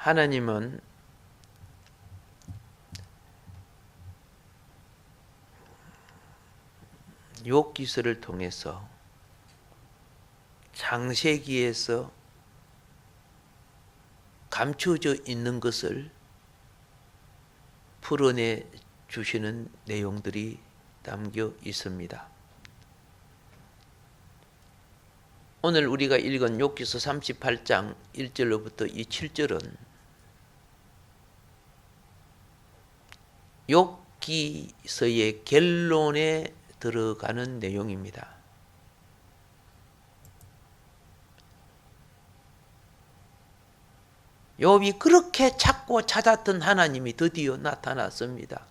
하나님은 욥기서를 통해서 장세기에서 감추어져 있는 것을 풀어내 주시는 내용들이 담겨 있습니다. 오늘 우리가 읽은 욥기서 38장 1절로부터 이 7절은 욥기서의 결론에 들어가는 내용입니다. 욥이 그렇게 찾고 찾았던 하나님이 드디어 나타났습니다.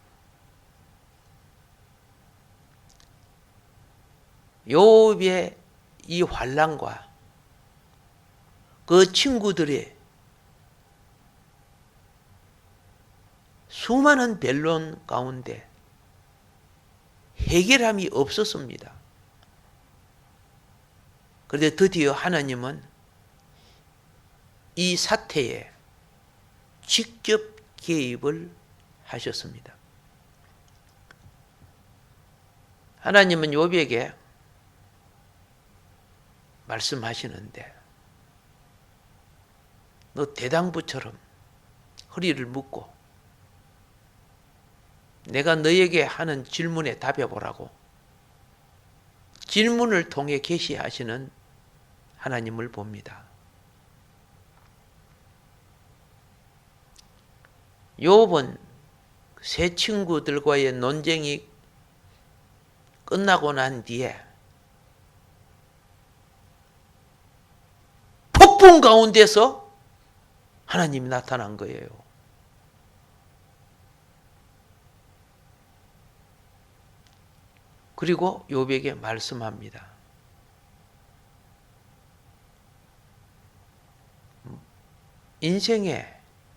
욥의 이 환란과 그 친구들의 수많은 변론 가운데 해결함이 없었습니다. 그런데 드디어 하나님은 이 사태에 직접 개입을 하셨습니다. 하나님은 욥에게 말씀하시는데 너 대당부처럼 허리를 묶고 내가 너에게 하는 질문에 답해 보라고 질문을 통해 계시하시는 하나님을 봅니다. 욥은 세 친구들과의 논쟁이 끝나고 난 뒤에 폭풍 가운데서 하나님이 나타난 거예요. 그리고 욥에게 말씀합니다. 인생에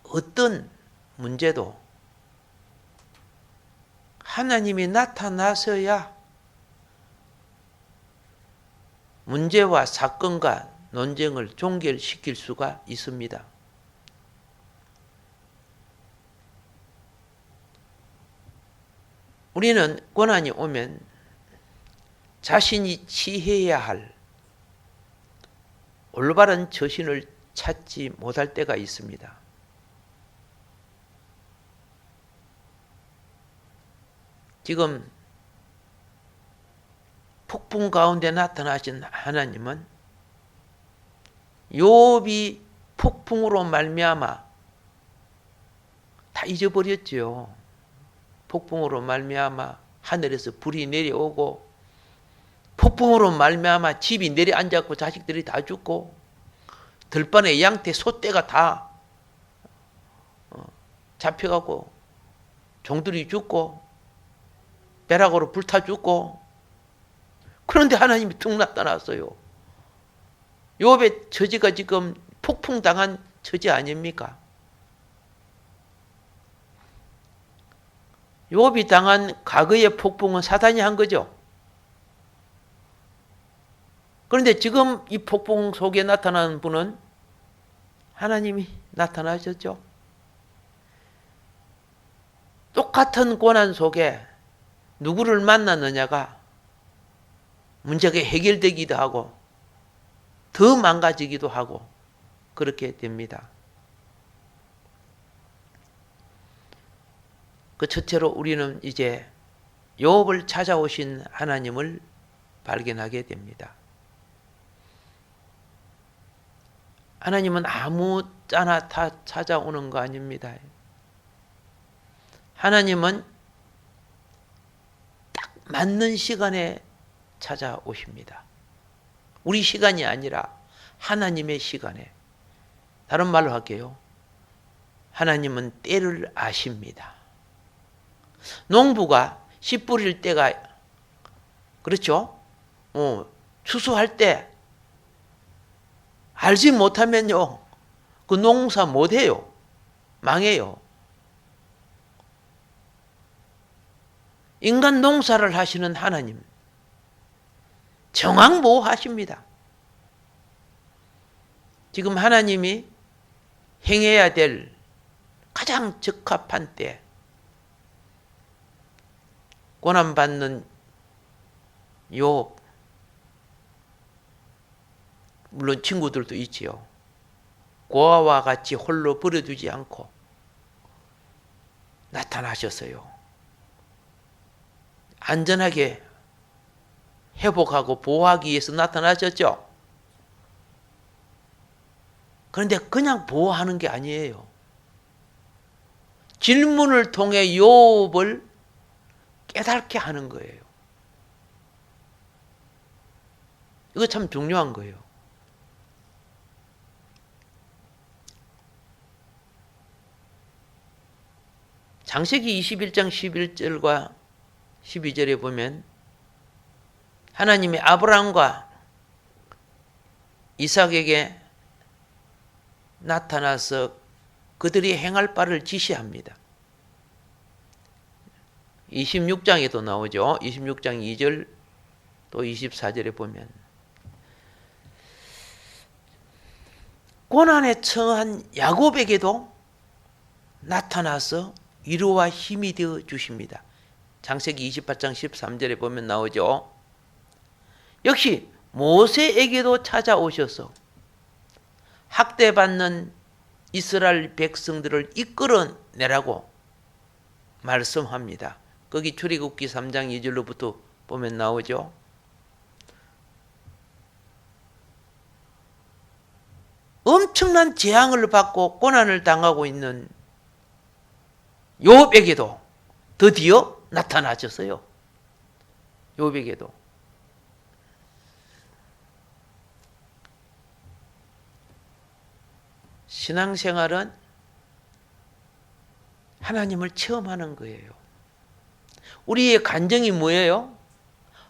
어떤 문제도 하나님이 나타나서야 문제와 사건과 논쟁을 종결시킬 수가 있습니다. 우리는 고난이 오면 자신이 취해야 할 올바른 처신을 찾지 못할 때가 있습니다. 지금 폭풍 가운데 나타나신 하나님은 욥이 폭풍으로 말미암아 다 잊어버렸지요. 폭풍으로 말미암아 하늘에서 불이 내려오고 폭풍으로 말미암아 집이 내려앉았고 자식들이 다 죽고 들판에 양태 소떼가 다 어, 잡혀가고 종들이 죽고 벼락으로 불타 죽고 그런데 하나님이 툭 나타났어요. 욥의 처지가 지금 폭풍 당한 처지 아닙니까? 욥이 당한 과거의 폭풍은 사단이 한 거죠. 그런데 지금 이 폭풍 속에 나타나는 분은 하나님이 나타나셨죠. 똑같은 고난 속에 누구를 만났느냐가 문제가 해결되기도 하고 더 망가지기도 하고 그렇게 됩니다. 그 첫째로 우리는 이제 욥을 찾아오신 하나님을 발견하게 됩니다. 하나님은 아무 짜나 다 찾아오는 거 아닙니다. 하나님은 딱 맞는 시간에 찾아오십니다. 우리 시간이 아니라 하나님의 시간에. 다른 말로 할게요. 하나님은 때를 아십니다. 농부가 씨 뿌릴 때가 그렇죠? 어, 추수할 때 알지 못하면요. 그 농사 못 해요. 망해요. 인간 농사를 하시는 하나님 정확 모하십니다. 지금 하나님이 행해야 될 가장 적합한 때 고난받는 요 물론 친구들도 있지요. 고아와 같이 홀로 버려두지 않고 나타나셨어요. 안전하게 회복하고 보호하기 위해서 나타나셨죠. 그런데 그냥 보호하는 게 아니에요. 질문을 통해 욥을 깨닫게 하는 거예요. 이거 참 중요한 거예요. 장세기 21장 11절과 12절에 보면 하나님이 아브라함과 이삭에게 나타나서 그들이 행할 바를 지시합니다. 26장에도 나오죠. 26장 2절 또 24절에 보면 고난에 처한 야곱에게도 나타나서 위로와 힘이 되어 주십니다. 장세기 28장 13절에 보면 나오죠. 역시 모세에게도 찾아오셔서 학대받는 이스라엘 백성들을 이끌어내라고 말씀합니다. 거기 출애굽기 3장 2절로부터 보면 나오죠. 엄청난 재앙을 받고 고난을 당하고 있는 욥에게도 드디어 나타나셨어요. 욥에게도 신앙생활은 하나님을 체험하는 거예요. 우리의 간정이 뭐예요?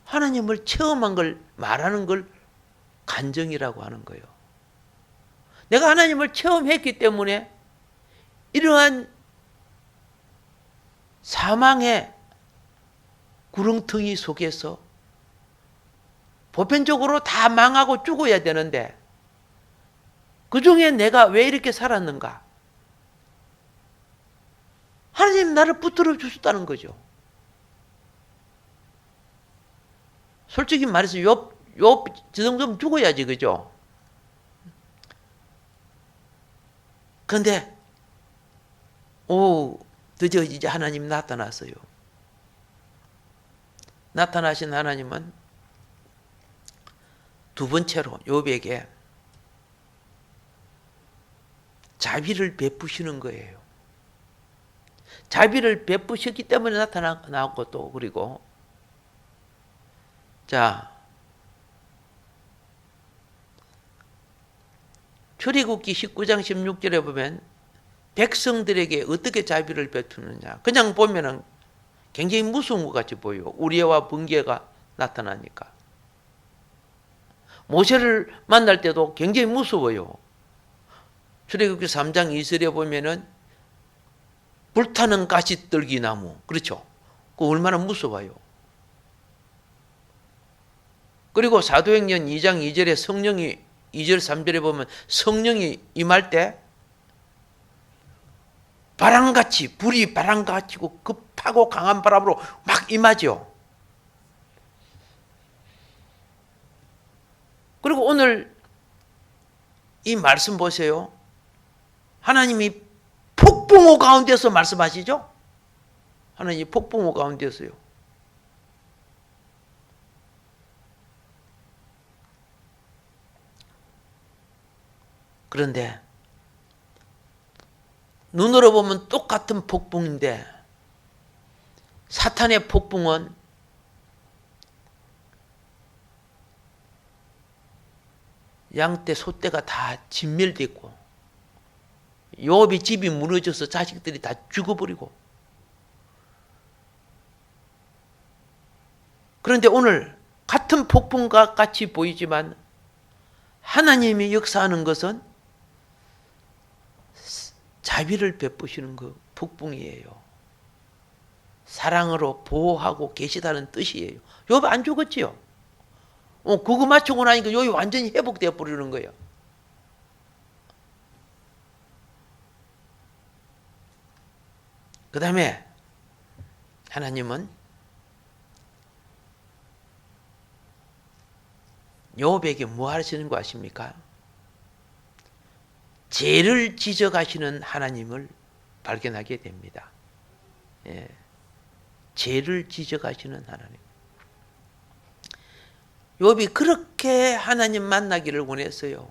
하나님을 체험한 걸 말하는 걸 간정이라고 하는 거예요. 내가 하나님을 체험했기 때문에 이러한 사망의 구렁텅이 속에서 보편적으로 다 망하고 죽어야 되는데 그 중에 내가 왜 이렇게 살았는가? 하나님 나를 붙들어 주셨다는 거죠. 솔직히 말해서 욥, 욥, 저 정도면 죽어야지, 그죠? 근데, 오, 드디어 이제 하나님 나타났어요. 나타나신 하나님은 두 번째로 욥에게 자비를 베푸시는 거예요. 자비를 베푸셨기 때문에 나타나고 또 그리고 자 출애굽기 19장 16절에 보면 백성들에게 어떻게 자비를 베푸느냐. 그냥 보면은 굉장히 무서운 것 같이 보여 우리와 번개가 나타나니까. 모세를 만날 때도 굉장히 무서워요. 출애굽기 3장 2절에 보면은 불타는 가시떨기 나무. 그렇죠? 그 얼마나 무서워요. 그리고 사도행전 2장 2절에 성령이 2절 3절에 보면 성령이 임할 때 바람같이 불이 바람같이 급하고 강한 바람으로 막 임하죠. 그리고 오늘 이 말씀 보세요. 하나님이 폭풍우 가운데서 말씀하시죠? 하나님이 폭풍우 가운데서요. 그런데 눈으로 보면 똑같은 폭풍인데 사탄의 폭풍은 양떼 소떼가 다 진멸됐고 요업이 집이 무너져서 자식들이 다 죽어버리고. 그런데 오늘 같은 폭풍과 같이 보이지만 하나님이 역사하는 것은 자비를 베푸시는 그 북풍이에요. 사랑으로 보호하고 계시다는 뜻이에요. 욥이 안 죽었지요. 어, 그거 맞추고 나니까 욥이 완전히 회복되어 버리는 거예요. 그 다음에 하나님은 요업에게 뭐 하시는 거 아십니까? 죄를 지적하시는 하나님을 발견하게 됩니다. 예. 죄를 지적하시는 하나님. 욥이 그렇게 하나님 만나기를 원했어요.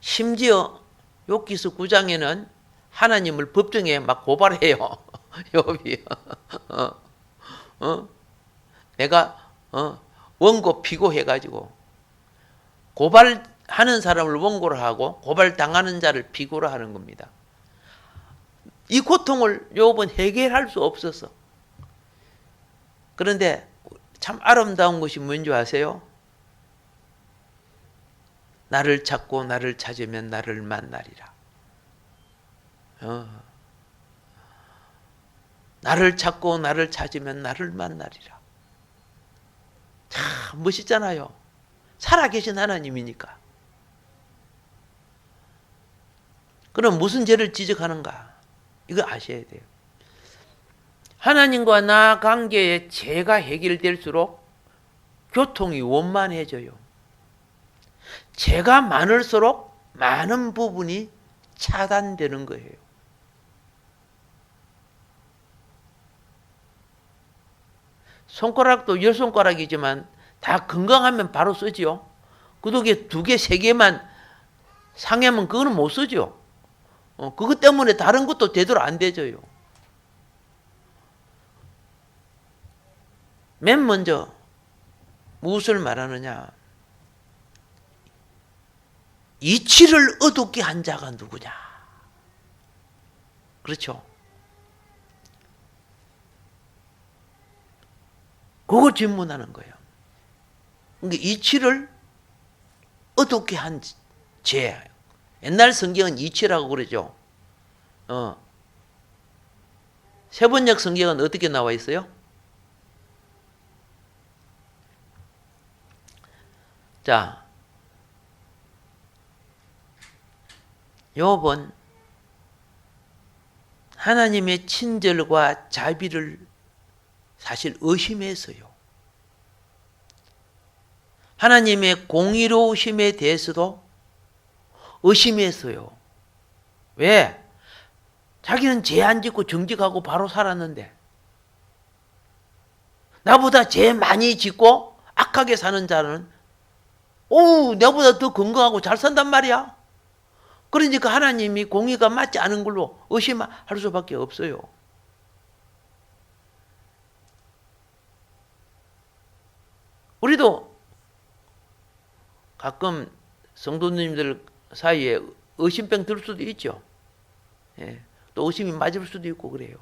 심지어 욥기서 9장에는 하나님을 법정에 막 고발해요. 욥이 어, 어? 내가 어? 원고 피고 해 가지고 고발 하는 사람을 원고로 하고 고발 당하는 자를 피고로 하는 겁니다. 이 고통을 욥은 해결할 수 없었어. 그런데 참 아름다운 것이 뭔지 아세요? 나를 찾고 나를 찾으면 나를 만나리라. 어. 나를 찾고 나를 찾으면 나를 만나리라. 참 멋있잖아요. 살아계신 하나님이니까. 그럼 무슨 죄를 지적하는가? 이거 아셔야 돼요. 하나님과 나 관계에 죄가 해결될수록 교통이 원만해져요. 죄가 많을수록 많은 부분이 차단되는 거예요. 손가락도 열 손가락이지만 다 건강하면 바로 쓰지요. 그 독에 두 개, 세 개만 상하면 그거는 못 쓰죠. 어, 그것 때문에 다른 것도 제대로 안 되져요. 맨 먼저 무엇을 말하느냐? 이치를 어둡게 한 자가 누구냐? 그렇죠. 그걸 질문하는 거예요. 그러니까 이치를 어둡게 한 죄. 옛날 성경은 이치라고 그러죠. 어. 세번역 성경은 어떻게 나와 있어요? 자, 욥은 하나님의 친절과 자비를 사실 의심했어요. 하나님의 공의로우심에 대해서도 의심했어요. 왜? 자기는 죄 안 짓고 정직하고 바로 살았는데 나보다 죄 많이 짓고 악하게 사는 자는 오, 내보다 더 건강하고 잘 산단 말이야. 그러니까 하나님이 공의가 맞지 않은 걸로 의심할 수밖에 없어요. 우리도 가끔 성도님들 사이에 의심병 들 수도 있죠. 예. 또 의심이 맞을 수도 있고 그래요.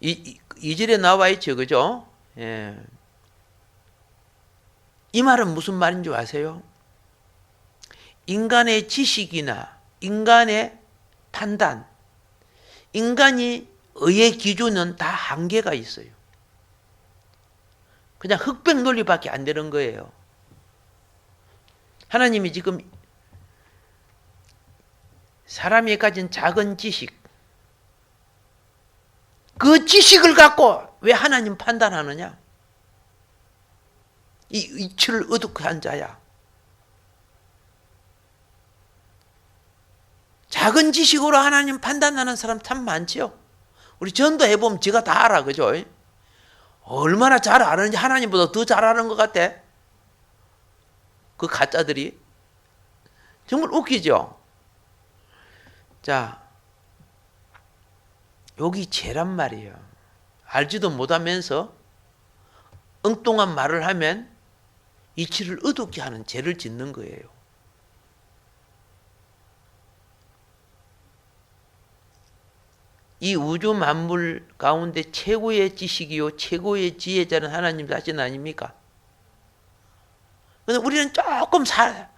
이, 이, 절에 나와 있죠. 그죠? 예. 이 말은 무슨 말인 줄 아세요? 인간의 지식이나 인간의 판단, 인간이 의의 기준은 다 한계가 있어요. 그냥 흑백 논리밖에 안 되는 거예요. 하나님이 지금 사람이 가진 작은 지식, 그 지식을 갖고 왜 하나님 판단하느냐? 이 이치를 어둡게 한 자야. 작은 지식으로 하나님 판단하는 사람 참 많지요. 우리 전도 해보면 지가 다 알아, 그죠? 얼마나 잘 아는지 하나님보다 더 잘 아는 것 같아. 그 가짜들이. 정말 웃기죠? 자, 여기 죄란 말이에요. 알지도 못하면서 엉뚱한 말을 하면 이치를 어둡게 하는 죄를 짓는 거예요. 이 우주 만물 가운데 최고의 지식이요 최고의 지혜자는 하나님 자신 아닙니까? 근데 우리는 조금 살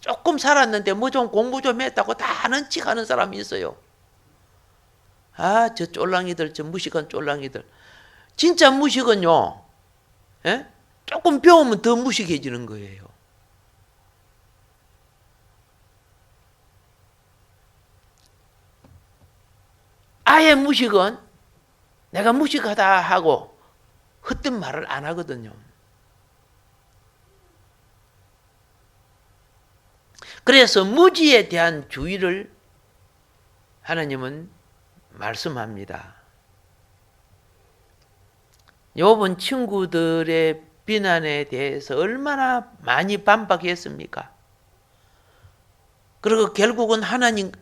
조금 살았는데 뭐 좀 공부 좀 했다고 다 아는 척 하는 사람이 있어요. 아, 저 쫄랑이들, 저 무식한 쫄랑이들. 진짜 무식은요, 예? 조금 배우면 더 무식해지는 거예요. 나의 무식은 내가 무식하다 하고 헛된 말을 안 하거든요. 그래서 무지에 대한 주의를 하나님은 말씀합니다. 요번 친구들의 비난에 대해서 얼마나 많이 반박했습니까? 그리고 결국은 하나님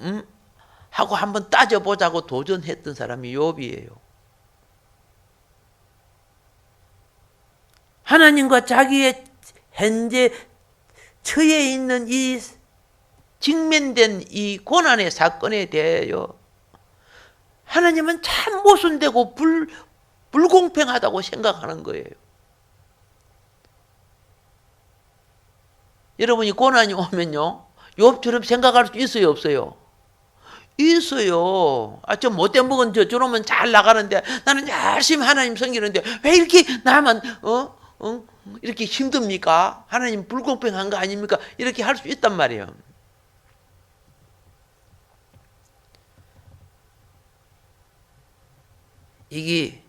음? 하고 한번 따져보자고 도전했던 사람이 욥이에요. 하나님과 자기의 현재 처해 있는 이 직면된 이 고난의 사건에 대하여 하나님은 참 모순되고 불, 불공평하다고 생각하는 거예요. 여러분이 고난이 오면요, 욥처럼 생각할 수 있어요, 없어요? 있어요. 아, 저 못된 먹은 저 저러면 잘 나가는데 나는 열심히 하나님 섬기는데 왜 이렇게 나만 어? 어? 이렇게 힘듭니까? 하나님 불공평한 거 아닙니까? 이렇게 할 수 있단 말이에요. 이게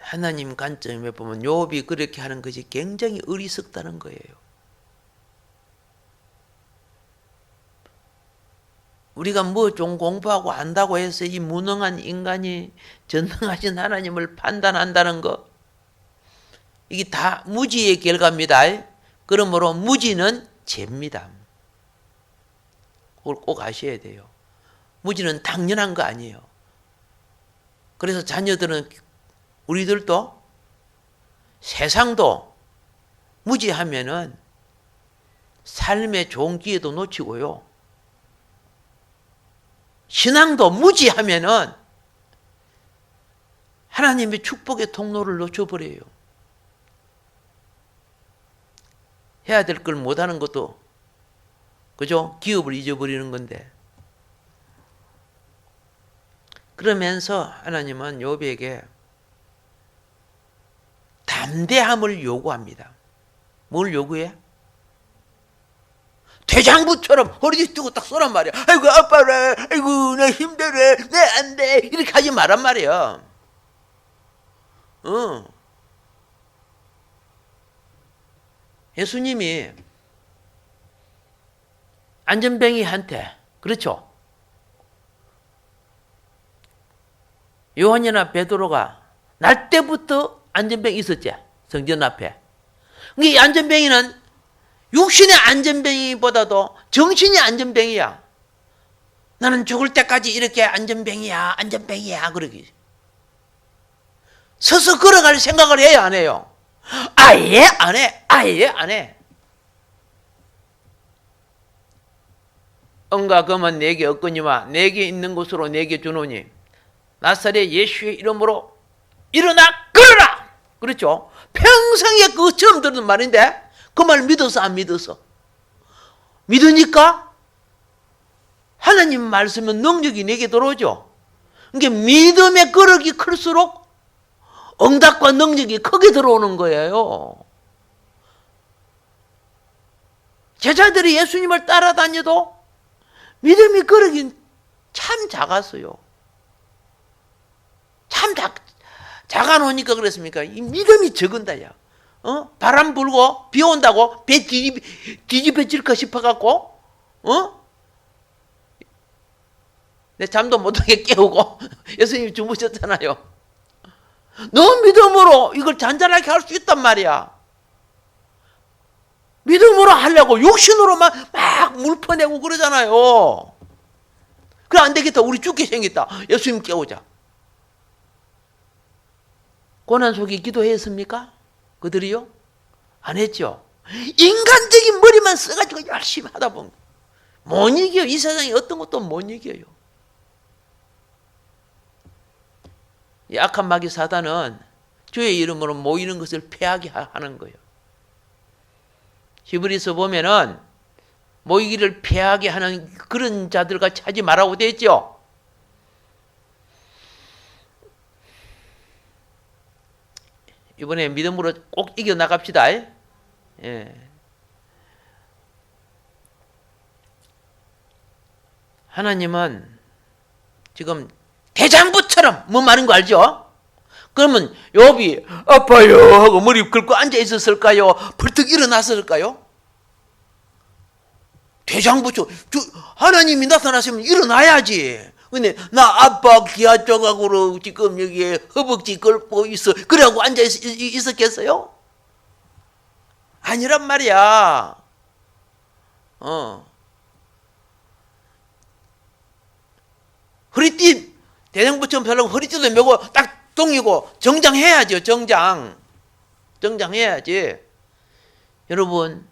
하나님 관점에 보면 욥이 그렇게 하는 것이 굉장히 어리석다는 거예요. 우리가 뭐 좀 공부하고 안다고 해서 이 무능한 인간이 전능하신 하나님을 판단한다는 거 이게 다 무지의 결과입니다. 그러므로 무지는 죄입니다. 그걸 꼭 아셔야 돼요. 무지는 당연한 거 아니에요. 그래서 자녀들은 우리들도 세상도 무지하면은 삶의 좋은 기회도 놓치고요. 신앙도 무지하면은 하나님의 축복의 통로를 놓쳐버려요. 해야 될 걸 못하는 것도 그죠? 기업을 잊어버리는 건데. 그러면서 하나님은 욥에게 담대함을 요구합니다. 뭘 요구해? 대장부처럼 허리 뒤뜨고 딱 쏘란 말이야. 아이고 아빠래, 아이고 내 힘들어, 내안 돼. 이렇게 하지 말란 말이야. 어. 예수님이 안전뱅이한테 그렇죠. 요한이나 베드로가 날 때부터 안전뱅이 있었지 성전 앞에. 이 안전뱅이는 육신의 안전뱅이보다도 정신의 안전뱅이야. 나는 죽을 때까지 이렇게 안전뱅이야, 안전뱅이야 그러기. 서서 걸어갈 생각을 해야 안 해요. 아예 안 해. 아예 안 해. 응가 금은 내게 없거니와 내게 있는 곳으로 내게 주노니 나사렛 예수의 이름으로 일어나 걸어라. 그렇죠? 평생에 그 처음 듣는 말인데 그 말 믿어서 안 믿어서 믿으니까 하나님 말씀은 능력이 내게 들어오죠. 그러니까 믿음의 거력이 클수록 응답과 능력이 크게 들어오는 거예요. 제자들이 예수님을 따라다녀도 믿음이 거력이 참 작았어요. 참 작, 작아 놓으니까 그랬습니까? 이 믿음이 적은다, 야. 어? 바람 불고 비 온다고 배 뒤집, 뒤집어질까 싶어갖고, 어? 내 잠도 못하게 깨우고 예수님이 주무셨잖아요. 너 믿음으로 이걸 잔잔하게 할 수 있단 말이야. 믿음으로 하려고 육신으로만 막 물 퍼내고 그러잖아요. 그래 안 되겠다. 우리 죽게 생겼다. 예수님 깨우자. 고난 속에 기도했습니까? 그들이요? 안 했죠. 인간적인 머리만 써가지고 열심히 하다 보면 못 이겨요. 이 세상에 어떤 것도 못 이겨요. 이 악한 마귀 사단은 주의 이름으로 모이는 것을 패하게 하는 거예요. 히브리서 보면은 모이기를 패하게 하는 그런 자들과 차지 말라고 되어 있죠. 이번에 믿음으로 꼭 이겨 나갑시다. 예. 하나님은 지금 대장부처럼 뭐 말인 거 알죠? 그러면 욥이 아파요 하고 머리 긁고 앉아 있었을까요? 벌떡 일어났을까요? 대장부처 저 하나님이 나타나시면 일어나야지. 근데 나 아빠 기아 조각으로 지금 여기에 허벅지 긁고 있어. 그래갖고 앉아 있, 있- 있었겠어요? 아니란 말이야. 어. 허리띠 대장부처럼 별로 허리띠도 메고 딱 동이고 정장 해야죠. 정장. 정장 해야지. 여러분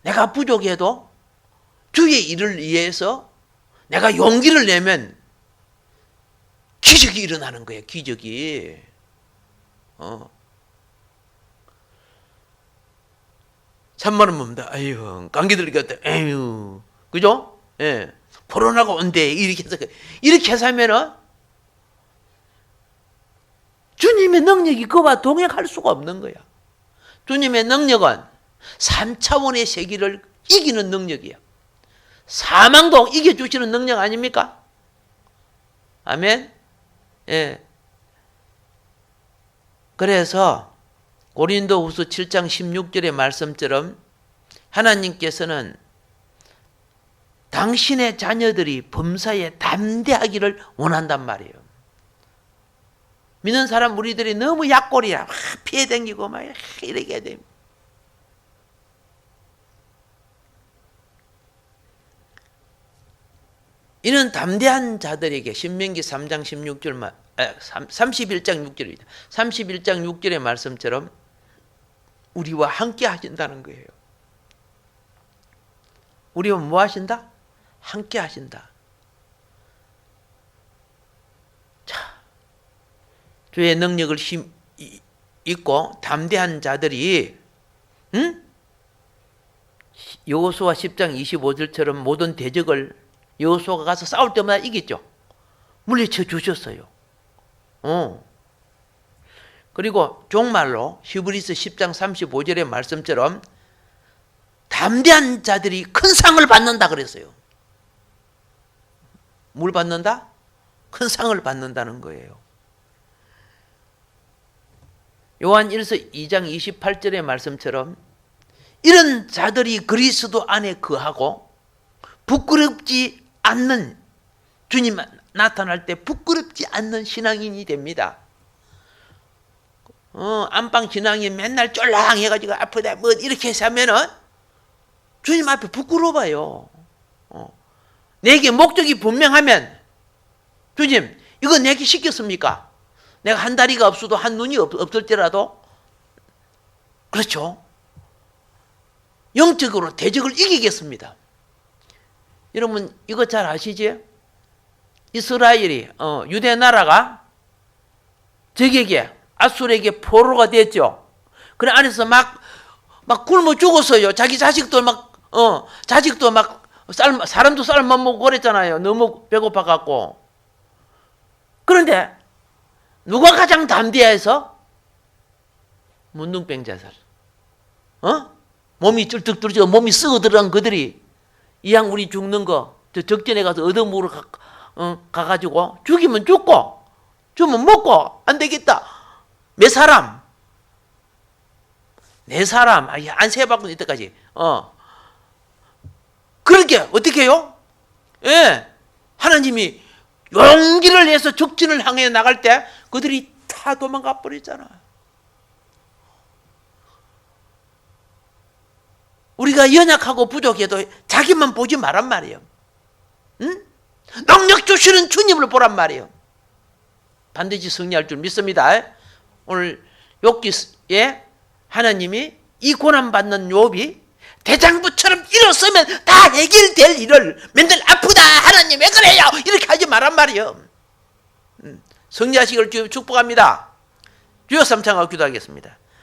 내가 부족해도 주의 일을 위해서 내가 용기를 내면 기적이 일어나는 거예요. 기적이. 어. 산만한 뭡니다. 아유, 감기 들겠다. 에휴. 그죠? 예. 코로나가 온대. 이렇게 해서, 이렇게 해서 하면은, 주님의 능력이 그와 동행할 수가 없는 거야. 주님의 능력은 3차원의 세계를 이기는 능력이야. 사망도 이겨주시는 능력 아닙니까? 아멘? 예. 그래서 고린도 후서 7장 16절의 말씀처럼 하나님께서는 당신의 자녀들이 범사에 담대하기를 원한단 말이에요. 믿는 사람 우리들이 너무 약골이야. 막 피해 댕기고 막 이렇게 돼. 이는 담대한 자들에게 신명기 3장 16절만 31장 6절입니다. 31장 6절의 말씀처럼 우리와 함께 하신다는 거예요. 우리와 뭐 하신다? 함께 하신다. 자, 주의 능력을 힘 이- 있고 담대한 자들이 응? 여호수아 10장 25절처럼 모든 대적을 여호수아가 가서 싸울 때마다 이겼죠. 물리쳐 주셨어요. 어. 그리고 종말로 히브리스 10장 35절의 말씀처럼 담대한 자들이 큰 상을 받는다 그랬어요. 뭘 받는다? 큰 상을 받는다는 거예요. 요한 1서 2장 28절의 말씀처럼 이런 자들이 그리스도 안에 거하고 부끄럽지 않는 주님 나타날 때 부끄럽지 않는 신앙인이 됩니다. 어, 안방 신앙이 맨날 쫄랑 해가지고 아프다 뭐 이렇게 하면은 주님 앞에 부끄러워요. 어. 내게 목적이 분명하면 주님 이거 내게 시켰습니까? 내가 한 다리가 없어도 한 눈이 없, 없을지라도 그렇죠. 영적으로 대적을 이기겠습니다. 여러분 이거 잘 아시지? 이스라엘이 어, 유대 나라가 적에게 아수르에게 포로가 됐죠. 그래 안에서 막 막 굶어 죽었어요. 자기 자식도 막 어, 자식도 막 쌀, 사람도 쌀만 먹고 그랬잖아요. 너무 배고파 갖고. 그런데 누가 가장 담대해서 문둥병 자살. 어? 몸이 쩔뚝 떨어지고 몸이 썩어 들어간 그들이 이양 우리 죽는 거 저 적전에 가서 얻어먹으러 가, 어, 가가지고 죽이면 죽고 주면 먹고 안 되겠다. 몇 사람? 네 사람. 아니, 안 세봤군 이때까지. 어. 그렇게 어떻게 해요? 예. 하나님이 용기를 내서 적진을 향해 나갈 때 그들이 다 도망가 버리잖아. 우리가 연약하고 부족해도 자기만 보지 말란 말이에요. 응? 능력 주시는 주님을 보란 말이에요. 반드시 승리할 줄 믿습니다. 오늘 욥기에 하나님이 이 고난 받는 욥이 대장부처럼 일어서면 다 해결될 일을 맨날 아프다 하나님 왜 그래요 이렇게 하지 말란 말이에요. 음, 승리하시기를 주여 축복합니다. 주여 삼창하고 기도하겠습니다.